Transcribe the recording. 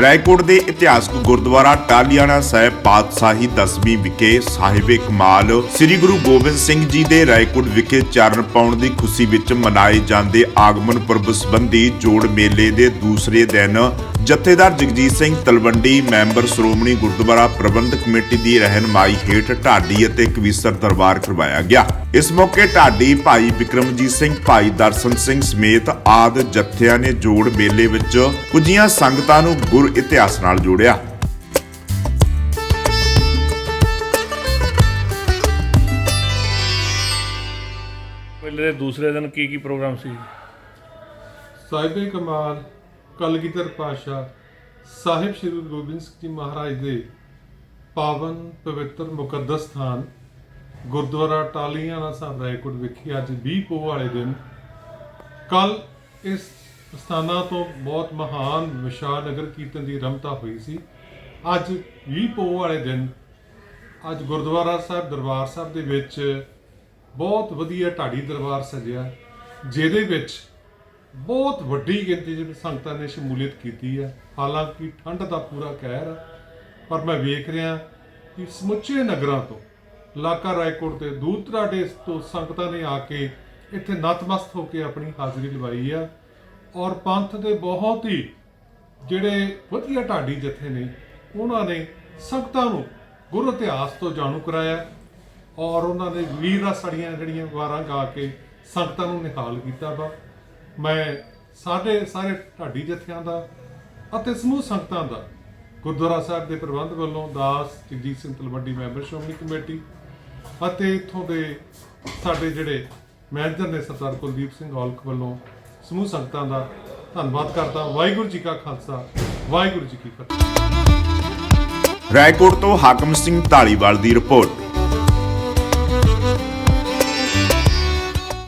ਰਾਏਕੋਟ ਦੇ ਇਤਿਹਾਸਕ ਗੁਰਦੁਆਰਾ ਟਾਲੀਆਣਾ ਸਾਹਿਬ ਪਾਤਸ਼ਾਹੀ ਦਸਵੀਂ ਵਿਖੇ ਸਾਹਿਬੇ ਕਮਾਲ ਸ੍ਰੀ ਗੁਰੂ ਗੋਬਿੰਦ ਸਿੰਘ ਜੀ ਦੇ ਰਾਏਕੋਟ ਵਿਖੇ ਚਰਨ ਪਾਉਣ ਦੀ ਖੁਸ਼ੀ ਵਿੱਚ ਮਨਾਏ ਜਾਂਦੇ ਆਗਮਨ ਪੁਰਬ ਸੰਬੰਧੀ ਜੋੜ ਮੇਲੇ ਦੇ ਦੂਸਰੇ ਦਿਨ ਜਥੇਦਾਰ ਜਗਜੀਤ ਸਿੰਘ ਤਲਵੰਡੀ, ਮੈਂਬਰ ਸ਼੍ਰੋਮਣੀ ਗੁਰਦੁਆਰਾ ਪ੍ਰਬੰਧਕ ਕਮੇਟੀ ਦੀ ਰਹਿਨਮਾਈ ਹੇਠ ਢਾਡੀ ਅਤੇ ਕਵੀਸਰ ਦਰਬਾਰ ਕਰਵਾਇਆ ਗਿਆ। ਇਸ ਮੌਕੇ ਢਾਡੀ ਭਾਈ ਵਿਕਰਮਜੀਤ ਸਿੰਘ, ਭਾਈ ਦਰਸ਼ਨ ਸਿੰਘ ਸਮੇਤ ਆਦ ਜਥਿਆਂ ਨੇ ਜੋੜ ਮੇਲੇ ਵਿੱਚ ਪੁੱਜੀਆਂ ਸੰਗਤਾਂ ਨੂੰ ਗੁਰ ਇਤਿਹਾਸ ਨਾਲ ਜੋੜਿਆ। ਪਹਿਲੇ ਦੇ ਦੂਸਰੇ ਦਿਨ ਕੀ ਕੀ ਪ੍ਰੋਗਰਾਮ ਸੀ? ਸਾਹਿਬੇ ਕਮਾਲ ਕਲਗੀਧਰ ਪਾਸ਼ਾ ਸਾਹਿਬ ਸ੍ਰੀ ਗੁਰੂ ਗੋਬਿੰਦ ਸਿੰਘ ਜੀ ਮਹਾਰਾਜ ਦੇ ਪਾਵਨ ਪਵਿੱਤਰ ਮੁਕੱਦਸ ਸਥਾਨ ਗੁਰਦੁਆਰਾ ਟਾਲੀਆਣਾ ਸਾਹਿਬ ਰਾਏਕੋਟ ਵਿਖੇ ਅੱਜ 20 ਪੋਹ ਵਾਲੇ ਦਿਨ। ਕੱਲ ਇਸ ਸਥਾਨਾਂ ਤੋਂ ਬਹੁਤ ਮਹਾਨ ਵਿਸ਼ਾਲ ਨਗਰ ਕੀਰਤਨ ਦੀ ਰਮਤਾ ਹੋਈ ਸੀ। ਅੱਜ 20 ਪੋਹ ਵਾਲੇ ਦਿਨ, ਅੱਜ ਗੁਰਦੁਆਰਾ ਸਾਹਿਬ, ਦਰਬਾਰ ਸਾਹਿਬ ਦੇ ਵਿੱਚ ਬਹੁਤ ਵਧੀਆ ਢਾਡੀ ਦਰਬਾਰ ਸਜਿਆ। ਜਿਹਦੇ ਵਿੱਚ ਬਹੁਤ ਵੱਡੀ ਗਿਣਤੀ ਵਿੱਚ ਸੰਗਤਾਂ ਨੇ ਸ਼ਮੂਲੀਅਤ ਕੀਤੀ ਹੈ। ਹਾਲਾਂਕਿ ਠੰਡ ਦਾ ਪੂਰਾ ਕਹਿਰ ਹੈ, ਪਰ ਮੈਂ ਵੇਖ ਰਿਹਾ ਕਿ ਸਮੁੱਚੇ ਨਗਰਾਂ ਤੋਂ ਇਲਾਕਾ ਰਾਏਕੋਟ ਤੇ ਦੂਰ ਦਰਾਡੇ ਤੋਂ ਸੰਗਤਾਂ ਨੇ ਆ ਕੇ ਇੱਥੇ ਨਤਮਸਤ ਹੋ ਕੇ ਆਪਣੀ ਹਾਜ਼ਰੀ ਲਵਾਈ ਆ। ਔਰ ਪੰਥ ਦੇ ਬਹੁਤ ਹੀ ਜਿਹੜੇ ਵਧੀਆ ਢਾਡੀ ਜਥੇ ਨੇ, ਉਹਨਾਂ ਨੇ ਸੰਗਤਾਂ ਨੂੰ ਗੁਰੂ ਇਤਿਹਾਸ ਤੋਂ ਜਾਣੂ ਕਰਾਇਆ ਔਰ ਉਹਨਾਂ ਨੇ ਵੀਰ ਰਸੜੀਆਂ ਜਿਹੜੀਆਂ ਵਾਰਾਂ ਗਾ ਕੇ ਸੰਗਤਾਂ ਨੂੰ ਨਿਹਾਲ ਕੀਤਾ ਵਾ। ਮੈਂ ਸਾਡੇ ਸਾਰੇ ਢਾਡੀ ਜਥਿਆਂ ਦਾ ਅਤੇ ਸਮੂਹ ਸੰਗਤਾਂ ਦਾ ਗੁਰਦੁਆਰਾ ਸਾਹਿਬ ਦੇ ਪ੍ਰਬੰਧ ਵੱਲੋਂ ਦਾਸ ਜਗਜੀਤ ਸਿੰਘ ਤਲਵੰਡੀ ਮੈਂਬਰ ਸ਼੍ਰੋਮਣੀ ਕਮੇਟੀ ਅਤੇ ਇੱਥੋਂ ਦੇ ਸਾਡੇ ਜਿਹੜੇ ਮੈਨੇਜਰ ਨੇ ਸਰਦਾਰ ਕੁਲਦੀਪ ਸਿੰਘ ਔਲਖ ਵੱਲੋਂ ਸਮੂਹ ਸੰਗਤਾਂ ਦਾ ਧੰਨਵਾਦ ਕਰਦਾ। ਵਾਹਿਗੁਰੂ ਜੀ ਕਾ ਖਾਲਸਾ, ਵਾਹਿਗੁਰੂ ਜੀ ਕੀ ਫਤਿਹ। ਰਾਏਕੋਟ ਤੋਂ ਹਾਕਮ ਸਿੰਘ ਢਾਲੀਵਾਲ ਦੀ ਰਿਪੋਰਟ।